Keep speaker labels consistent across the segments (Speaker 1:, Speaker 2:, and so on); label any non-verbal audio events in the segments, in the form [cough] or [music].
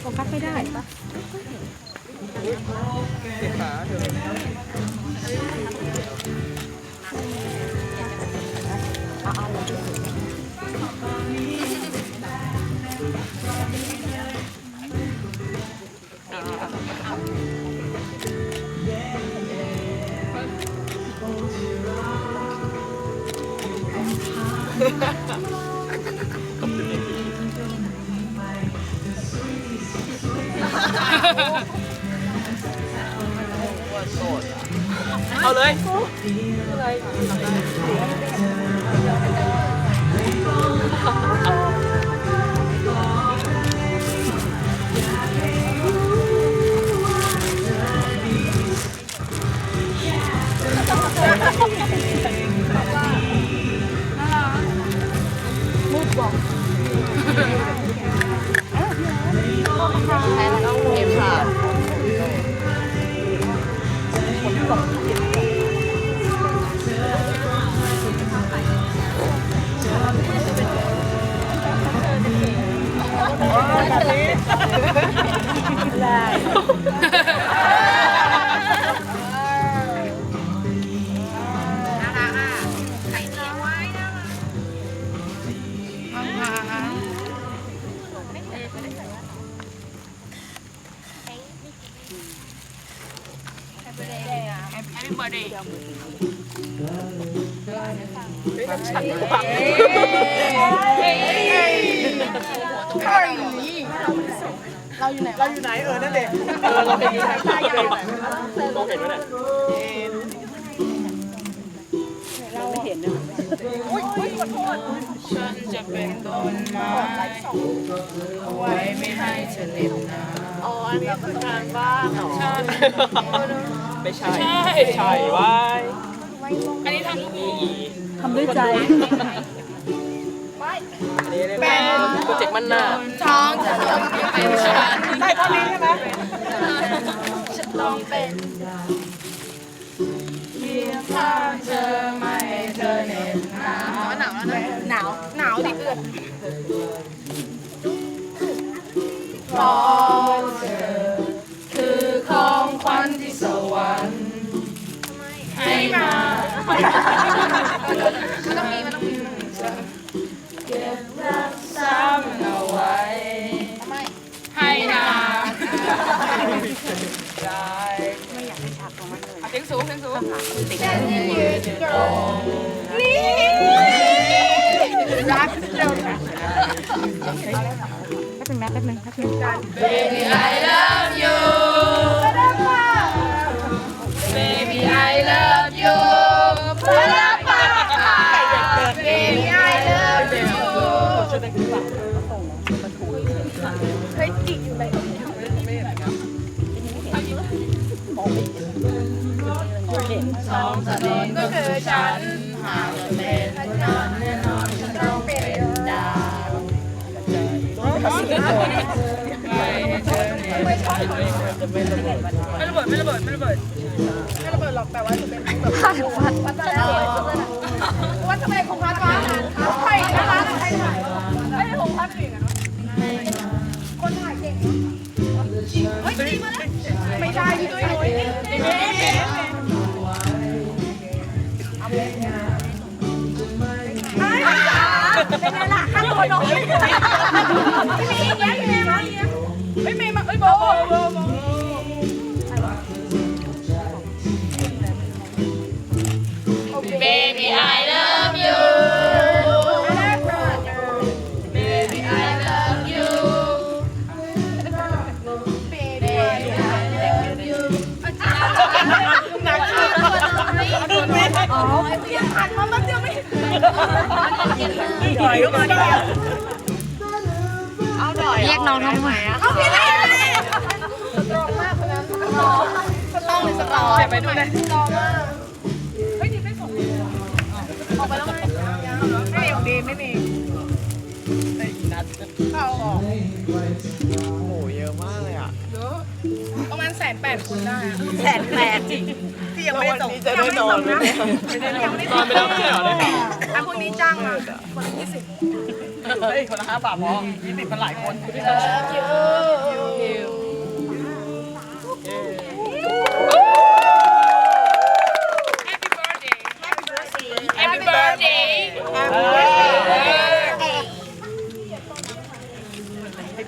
Speaker 1: โฟกัสไม่ได้
Speaker 2: เจ็บขาเธอ เอาเลยเเราอยู่ไหนเราอยู่ไหนเออนั่นเด็กเออเราเห็นอยู่ไหนมองเห็นไหมเนี่ย
Speaker 3: ฉันจะเป็นต้นไม้ไว้ไม่ให้เธอเล็บหนา
Speaker 2: อ๋ออันนี้คือการบ้านเหรอ ไม่ใช่
Speaker 3: ใช่
Speaker 2: ใช่วาย
Speaker 3: อันนี้ทำ
Speaker 2: อีอี
Speaker 1: ทำด้วยใจ
Speaker 2: อันนี้เรียกว่าโปรเจกต์มันหน้า
Speaker 3: ท้องจะต้องเป็นฉัน
Speaker 2: ได้ตอนนี้ใช่ไหม
Speaker 3: ฉันต้องเป็นเพียงข้างเธอไม่ให้เธอเหน็บหนาวหนาวแล้วนะหนาวหนาวดิเอื้อนเพราะเธอ ให้มามันต้องมีมันต้องมีเก็บรักษามันเอาไว้ให้นาได้ไม่อยากให้ฉากของมันเลยเสียงสูงเสียงสูงฉันจะยืนตรงนี่รักเร็ว
Speaker 1: แป๊บนึงนะแป๊บนึงแป๊บนึง
Speaker 3: Baby I love you สองสนิทก็คือฉันหากเป็นคนนั้นแน่นอนฉันต้องเป็นดาวไม่ให้เธอเหน็บไม่ระเบิดไม่ระเบิดไม่ระเบิด
Speaker 4: ไม่ระเบิดหรอกแต่ว่าจะเป็นแบบวัดวัดแล้ววัดทำไมคงพัดวะใครนะคะใครถ่ายไม่ได้คงพัดเก่งอะคนถ่ายเก่งเฮ้ยจริงมาแล้วไม่ใช่พี่ตุ้ยนุ้ย เป็นไงล่ะค่าตัวน้อยไม่มีอย่างเงี้ยานมาแป๊บเดียวไม่เห็น
Speaker 2: ถอยเข้ามาดิ
Speaker 4: เอาหน่อย
Speaker 1: เรียกน้องทำไมอะ
Speaker 4: เอาพี่ได้เลยสตรองมากคนนั้นสตรองสตรองหรือสตรองไปดูเลยสตรองมากเฮ้ยดีไม่ส่งออกไปแล้วไหมไม่มีของดีไม่มี
Speaker 2: นัด
Speaker 4: เข้าออก นแปดคนได้อะ
Speaker 1: แสนแปด
Speaker 2: ที่ยังไม่ได้ส่งจะได้นอนไหมเนี่ยไม่ได้นอนนอนไปแล้วไม่ใช่เหรอได้
Speaker 4: อะพวกนี้จ้างมาคนละยี่สิบ
Speaker 2: เอ
Speaker 4: เฮ้ยคนละห้าบาทพอยี่สิบมันหลายคน
Speaker 5: Happy birthday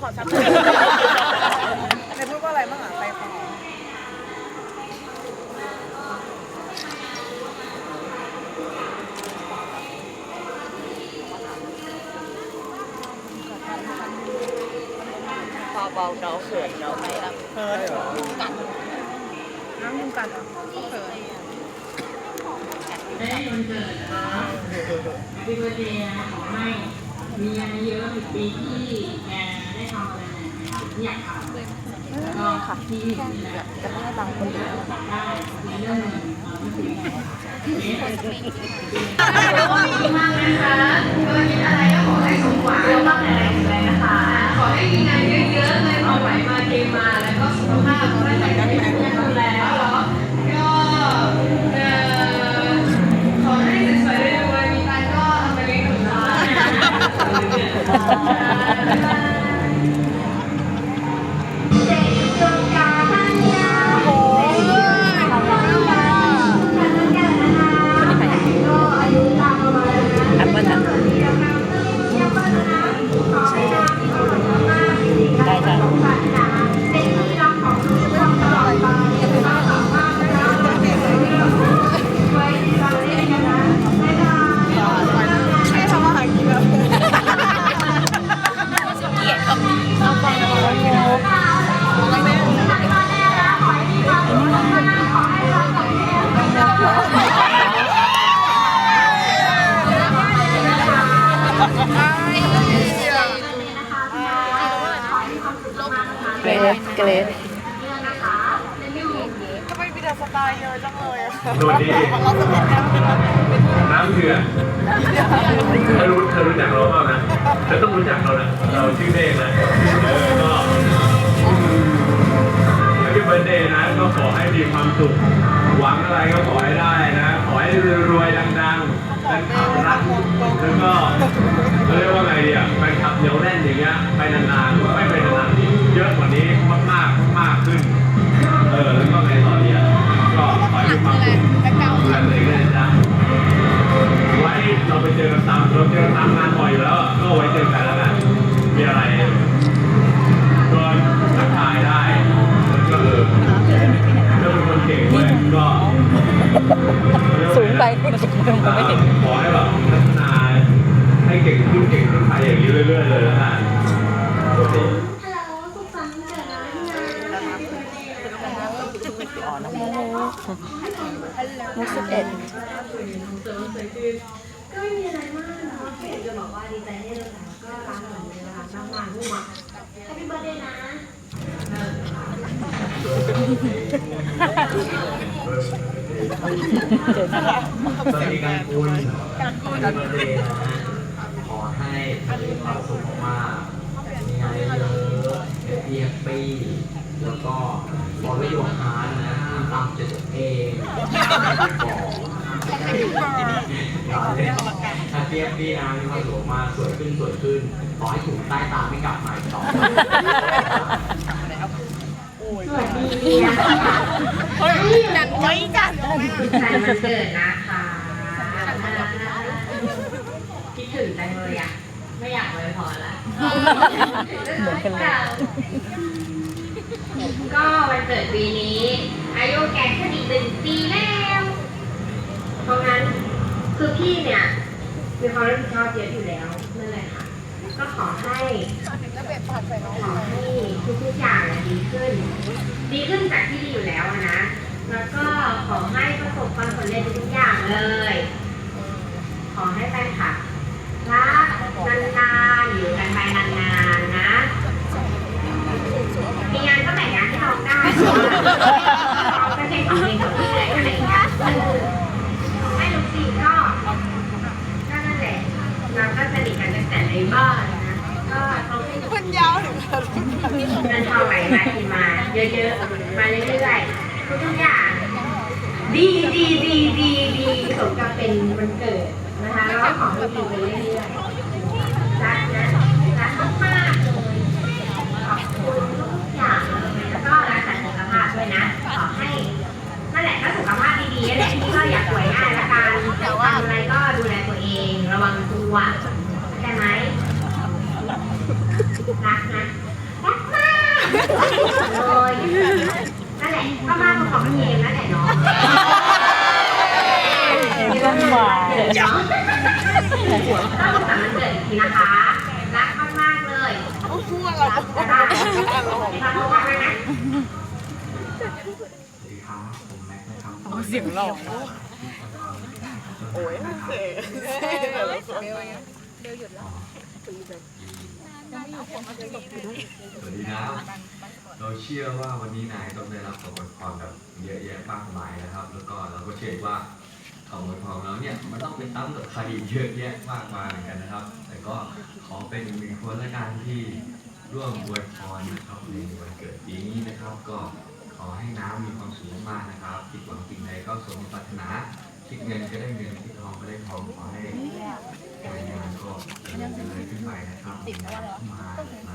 Speaker 6: ขอสักคน
Speaker 4: ในพูดว่าอะไรบ้างอะไปขอ
Speaker 2: พอเบาเราเขินเราไม่รับ
Speaker 4: เขินกัด
Speaker 7: น้ำยุงกันเหรอ
Speaker 6: เขาเขิ
Speaker 5: น
Speaker 2: ได้วันเกิดครั
Speaker 6: บดีกว่ร์เดย์ขอให้ มีเงินเยอะๆอีกปีที่แกได้ทำอะไรอยากทำแล้วก็ที่
Speaker 2: จะไม่ให้บางคน
Speaker 6: ได้ในเรื่องเงินไม่ถึงไง
Speaker 5: มากนะคะก็คิดอะไรก็ขอให้สมหวังเรื่องมากแรงแรงนะคะ ขอให้มีงานเยอะๆเลยเอาไหวมาเทมา แล้วก็สุขภาพร่างกายแข็งแรงดูแล้ว Thank [laughs] you. ต้อง
Speaker 4: รู้จั
Speaker 8: กเรานะเราชื่อเด้นะเออก็ Happy Birthday นะก็ขอให้มีความสุข หวังอะไรก็ขอให้ได้นะ ขอให้รวยๆดังๆแฟนคลับรักแล้วก็เรียกว่าไงดีอะแฟนคลับเหนียวแน่นอย่างเงี้ยไปนานๆไม่ไปนานๆเยอะกว่านี้มากๆมากขึ้น เราไปเจอกันตามเราเจอกันตามงานบ่อยอยู่แล้วก็ไว้เจอกันแล้วกันมีอะไรก็ทักทายได้แล้วก็เออถ้าเป็นคนเก่งด้วยก็
Speaker 2: สูงไปคุณจะมองไม่เห็น
Speaker 8: ขอให้แบบพัฒนาให้เก่งขึ้นเก่งขึ้นไปอย่างนี้เรื่อยๆเลยแล้วกันโอเค
Speaker 2: มุกสิบเอ็ด
Speaker 6: ก็ไม่มีอะไรมากเนาะอยากจะบอกว่าดีใจที่เราก็รักเหมือนเดิมนะคะน้ำมันมั่วแฮปปี้เบิร์ดเดย์นะ
Speaker 8: สวัสดีครับคุณ
Speaker 9: การเรียนนะขอให้มีความสุขมากมีงานเยอะๆเป็นพียงปีแล้วก็ขอให้อยู่ฮาร์ดนะตามจตัวเองบอก ถ้าเทียบปีนะมีความสุขมากสวยขึ้นสวยขึ้นขอให้ถุงใต้ตาไม่กลับมาอีกต่อไป
Speaker 6: สวัสดีนะคะ
Speaker 7: จัดไว้จัด
Speaker 6: ใส่วันเกิดนะคะคิดถึงจังเลยอะ ไม่อยากเลยพอละ
Speaker 2: เหมือนกันเลย
Speaker 6: ก็วันเกิดปีนี้ อายุแกขึ้นอีหนึ่งปีแล้ว พี่เนี่ยมีความรับผิดชอบเยอะอยู่แล้วนั่นแหละค่ะ ก็ขอให้ขอให้ทุกทุกๆอย่างดีขึ้น ดีขึ้นจากที่ดีอยู่แล้วนะ แล้วก็ขอให้ประสบความสำเร็จทุกอย่างเลย ขอให้แฟนคลับรักนานๆอยู่กันไปนานๆนะ มีงานก็แต่งงานที่น้องได้ เอาไปเองเอง เยอะๆ มาเรื่อยๆทุกอย่าง ดีดีดีดีดีสมกับเป็นวันเกิดนะคะแล้วก็ของดีๆไปเรื่อยๆรักนะรักมากๆเลยขอบคุณทุกอย่างแล้วก็รักษาสุขภาพด้วยนะขอให้นั่นแหละก็สุขภาพดีๆนั่นแหละที่ก็อย่าป่วยง่ายละกันทำอะไรก็ดูแลตัวเองระวังตัวได้ไหมรักนะรักมาก เลยนั่นแหละก็มากกว่าของพี่เองนั่นแหละเนาะ
Speaker 5: เอ็มก็มา
Speaker 6: เดี๋ยวต้องสามวันเกิดอีกทีนะคะ รักมากๆเลยรักนะคะรักมากๆนะ
Speaker 10: สวัสดีครับผมแม็กซ์นะครับ
Speaker 5: เสียงหล่อ
Speaker 11: โอ้ยเสก
Speaker 10: สวัสดีนะเราเชื่อว่าวันนี้นายต้องได้รับคำอวยพรแบบเยอะแยะมากมายนะครับ แล้วก็เราก็เชื่อว่าคำอวยพรของเราเนี่ยมันต้องไปตั้งกับใครอีกเยอะแยะมากมายเหมือนกันนะครับ แต่ก็ขอเป็นอีกหนึ่งคนละกันที่ร่วมอวยพรนะครับในวันเกิดปีนี้นะครับ ก็ขอให้น้ำมีความสุขมากนะครับคิดหวังสิ่งใดก็สมปรารถนาคิดเงินก็ได้เงินคิดทองก็ได้ทองขอให้ การงานก็เจริญเจริญขึ้นไปนะครับมีงานเข้ามา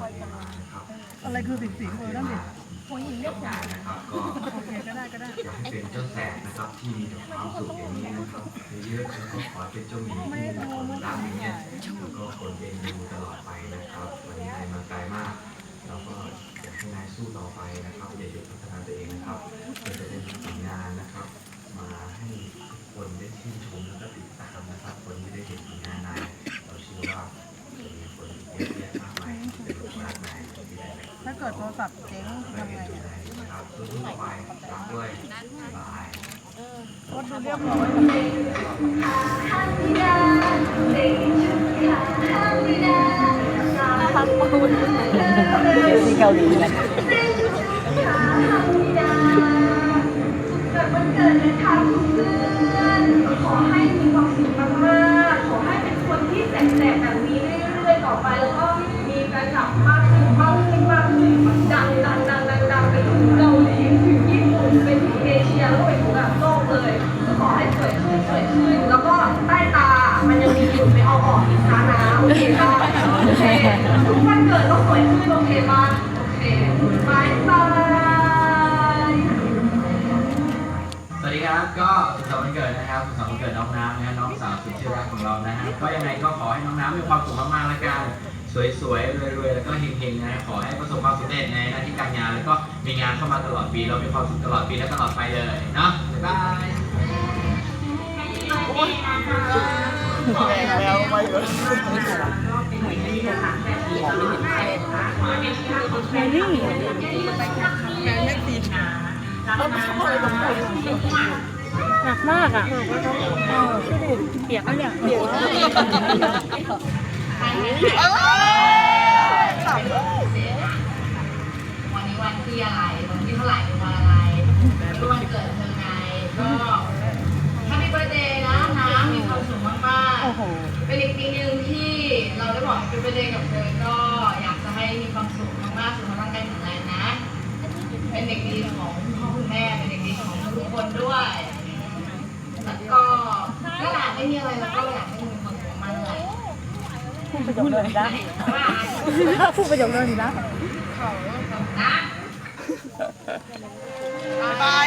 Speaker 10: มาเทมานะครับ
Speaker 11: อะไรคือสิ่งสิ่งเลยนั่นเอง
Speaker 10: ผู้หญิงเรียกงานนะครับก็
Speaker 11: โอเคก็ได้ก็ได้
Speaker 10: อยากให้เป็นเจ้าแสบนะครับที่มีแต่ความสุขอย่างนี้นะครับเยอะๆแล้วก็ขอให้เป็นเจ้าหมีที่มีคนรักอย่างเงี้ยแล้วก็คนเอ็นดูตลอดไปนะครับวันนี้นายมาไกลมากเราก็อยากให้นายสู้ต่อไปนะครับอย่าหยุดพัฒนาตัวเองนะครับเราจะได้มีผลงานนะครับ มาให้ทุก คนได้ชื่นชมแล้วก็ติดตามนะครับ คนที่ได้เห็นผลงานนายเราเชื่อว่าจะมีคนเยอะแยะมากมายเป็นลูกรักนายที่ได้
Speaker 11: ถ้าเกิดโทรศัพท์เจ๊งทำไง
Speaker 10: ครับสู้ๆต่อไปรักด้วยบาย
Speaker 11: โคตรดูเรียบร้อย
Speaker 5: ที่เกาหลีแหละ
Speaker 2: เกิดวันเกิดนะคะคุณเพื่อน ขอให้มีความสุขมากๆ ขอให้เป็นคนที่แสบๆแบบนี้เรื่อยๆต่อไป แล้วก็มีแฟนคลับมากขึ้นมากขึ้นมากขึ้นดังดังดังดังดังไปถึงเกาหลีถึงญี่ปุ่นไปถึงเอเชียแล้วไปถึงแบบโลกเลยก็ขอให้สวยขึ้นสวยขึ้น แล้วก็ใต้ตา มันยังมีอยู่ไม่เอาออกอีกนะนะโอเคป่ะโอเคทุกวันเกิดต้องสวยขึ้นโอเคป่ะโอเคบายบาย
Speaker 10: นะครับสุขสันต์วันเกิดน้องน้ำนะฮะน้องสาวสุดที่รักของเรานะฮะก็ยังไงก็ขอให้น้องน้ำมีความสุขมากๆแล้วกันสวยๆรวยๆแล้วก็เฮงๆนะฮะขอให้ประสบความสำเร็จในหน้าที่การงาน แล้วก็มีงานเข้ามาตลอดปีเรามีความสุขตลอดปีและตลอดไปเลยเนาะบ๊ายบาย
Speaker 11: แล้วไม่เลย
Speaker 5: หนักมากอะเมากออเปียกแล้วเนี่ยเปียก
Speaker 1: วันนี้วันที่อะไรวันที่เท่าไหร่วันอะไรก็วันเกิดเธอไงก็แฮปปี้เบิร์ดเดย์นะนะมีความสุขมากๆเป็นอีกปีหนึ่งที่เราได้บอกแฮปปี้เบิร์ดเดย์กับเธอก็อยากจะให้มีความสุขมากๆสุขภาพร่างกายแข็งแรงนะ เป็นเด็กดีของพ่อคุณแม่เป็นเด็กดีของทุกคนด้วย ก็ก็อยากไม่มีอะไรแล้วก็อยากให้มีความสุขมากเลย
Speaker 5: พูดประโยคเลยนะ
Speaker 1: ว่า
Speaker 5: พูดประโยคเลยนะ
Speaker 1: นะ
Speaker 11: บาย